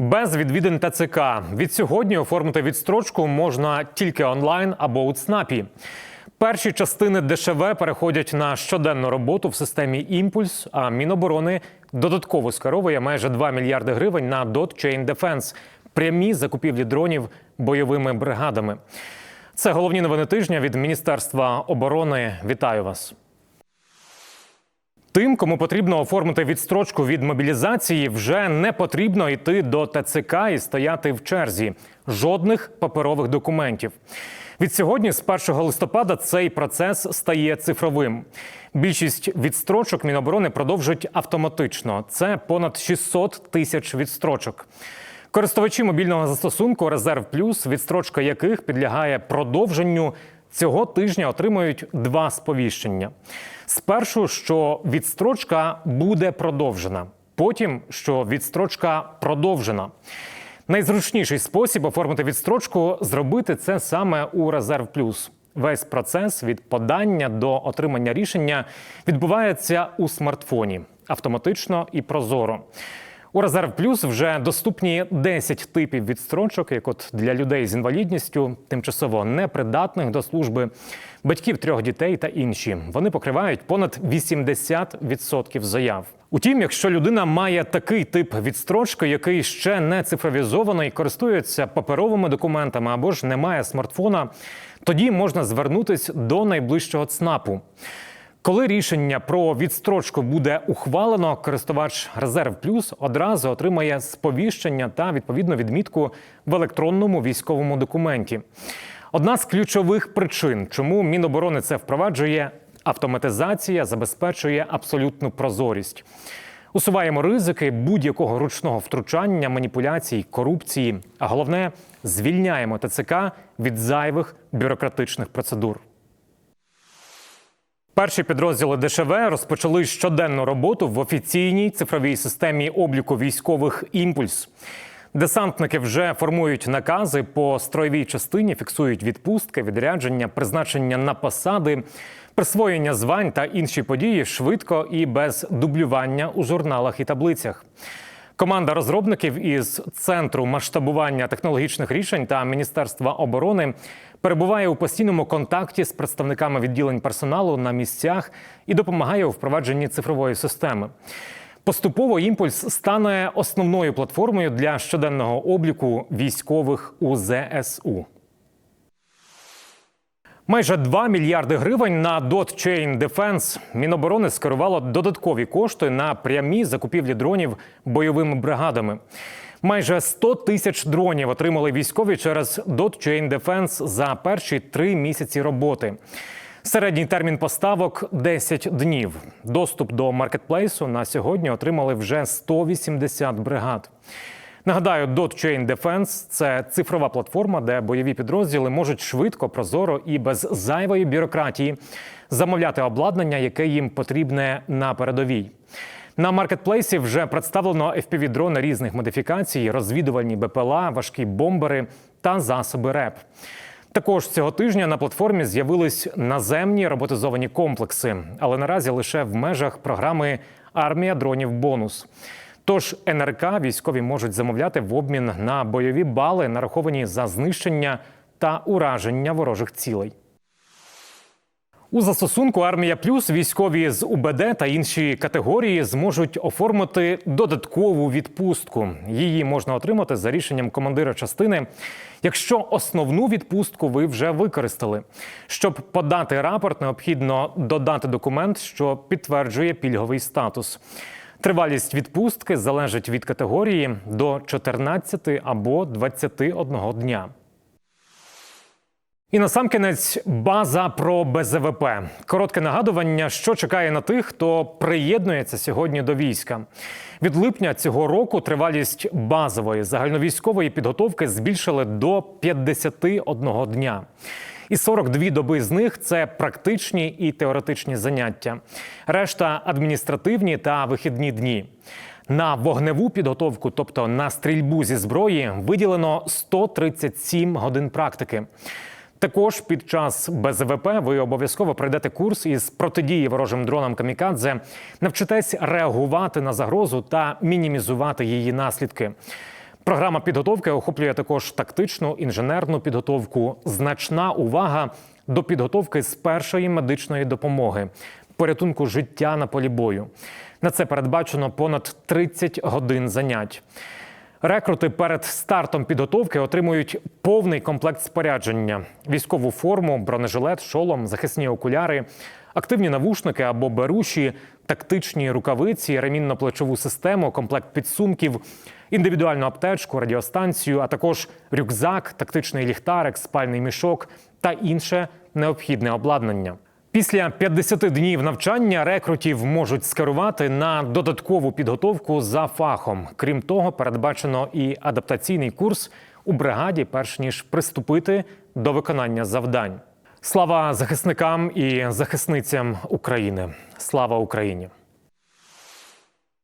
Без відвідин ТЦК від сьогодні оформити відстрочку можна тільки онлайн або у ЦНАПі. Перші частини ДШВ переходять на щоденну роботу в системі Імпульс. А Міноборони додатково скеровує майже 2 мільярди гривень на Dot Chain Defense – прямі закупівлі дронів бойовими бригадами. Це головні новини тижня від Міністерства оборони. Вітаю вас. Тим, кому потрібно оформити відстрочку від мобілізації, вже не потрібно йти до ТЦК і стояти в черзі. Жодних паперових документів. Від сьогодні, з 1 листопада, цей процес стає цифровим. Більшість відстрочок Міноборони продовжують автоматично. Це понад 600 тисяч відстрочок. Користувачі мобільного застосунку Резерв Плюс, відстрочка яких підлягає продовженню, цього тижня отримують два сповіщення. Спершу, що відстрочка буде продовжена, потім, що відстрочка продовжена. Найзручніший спосіб оформити відстрочку зробити це саме у Резерв Плюс. Весь процес від подання до отримання рішення відбувається у смартфоні автоматично і прозоро. У Резерв Плюс вже доступні 10 типів відстрочок, як от для людей з інвалідністю, тимчасово непридатних до служби, батьків трьох дітей та інші. Вони покривають понад 80% заяв. Утім, якщо людина має такий тип відстрочки, який ще не цифровізований, користується паперовими документами або ж не має смартфона, тоді можна звернутись до найближчого ЦНАПу. Коли рішення про відстрочку буде ухвалено, користувач Резерв Плюс одразу отримає сповіщення та відповідну відмітку в електронному військовому документі. Одна з ключових причин, чому Міноборони це впроваджує, автоматизація забезпечує абсолютну прозорість. Усуваємо ризики будь-якого ручного втручання, маніпуляцій, корупції. А головне, звільняємо ТЦК від зайвих бюрократичних процедур. Перші підрозділи ДШВ розпочали щоденну роботу в офіційній цифровій системі обліку військових імпульс. Десантники вже формують накази по строєвій частині, фіксують відпустки, відрядження, призначення на посади, присвоєння звань та інші події швидко і без дублювання у журналах і таблицях. Команда розробників із центру масштабування технологічних рішень та Міністерства оборони перебуває у постійному контакті з представниками відділень персоналу на місцях і допомагає у впровадженні цифрової системи. Поступово імпульс стане основною платформою для щоденного обліку військових у ЗСУ. Майже 2 мільярди гривень на Dot Chain Defense Міноборони скерувало додаткові кошти на прямі закупівлі дронів бойовими бригадами. Майже 100 тисяч дронів отримали військові через Dot Chain Defense за перші три місяці роботи. Середній термін поставок 10 днів. Доступ до маркетплейсу на сьогодні отримали вже 180 бригад. Нагадаю, Dot Chain Defense – це цифрова платформа, де бойові підрозділи можуть швидко, прозоро і без зайвої бюрократії замовляти обладнання, яке їм потрібне на передовій. На маркетплейсі вже представлено FPV-дрони різних модифікацій, розвідувальні БПЛА, важкі бомбери та засоби РЕП. Також цього тижня на платформі з'явились наземні роботизовані комплекси, але наразі лише в межах програми Армія дронів бонус. Тож НРК військові можуть замовляти в обмін на бойові бали, нараховані за знищення та ураження ворожих цілей. У застосунку Армія Плюс військові з УБД та інші категорії зможуть оформити додаткову відпустку. Її можна отримати за рішенням командира частини, якщо основну відпустку ви вже використали. Щоб подати рапорт, необхідно додати документ, що підтверджує пільговий статус. Тривалість відпустки залежить від категорії до 14 або 21 дня. І насамкінець база про БЗВП. Коротке нагадування, що чекає на тих, хто приєднується сьогодні до війська. Від липня цього року тривалість базової загальновійськової підготовки збільшили до 51 дня. І 42 доби з них це практичні і теоретичні заняття. Решта адміністративні та вихідні дні. На вогневу підготовку, тобто на стрільбу зі зброї, виділено 137 годин практики. Також під час БЗВП ви обов'язково пройдете курс із протидії ворожим дронам камікадзе, навчитесь реагувати на загрозу та мінімізувати її наслідки. Програма підготовки охоплює також тактичну інженерну підготовку. Значна увага до підготовки з першої медичної допомоги, порятунку життя на полі бою. На це передбачено понад 30 годин занять. Рекрути перед стартом підготовки отримують повний комплект спорядження: військову форму, бронежилет, шолом, захисні окуляри, активні навушники або беруші, тактичні рукавиці, ремінно-плечову систему, комплект підсумків, індивідуальну аптечку, радіостанцію, а також рюкзак, тактичний ліхтарик, спальний мішок та інше необхідне обладнання. Після 50 днів навчання рекрутів можуть скерувати на додаткову підготовку за фахом. Крім того, передбачено і адаптаційний курс у бригаді, перш ніж приступити до виконання завдань. Слава захисникам і захисницям України! Слава Україні!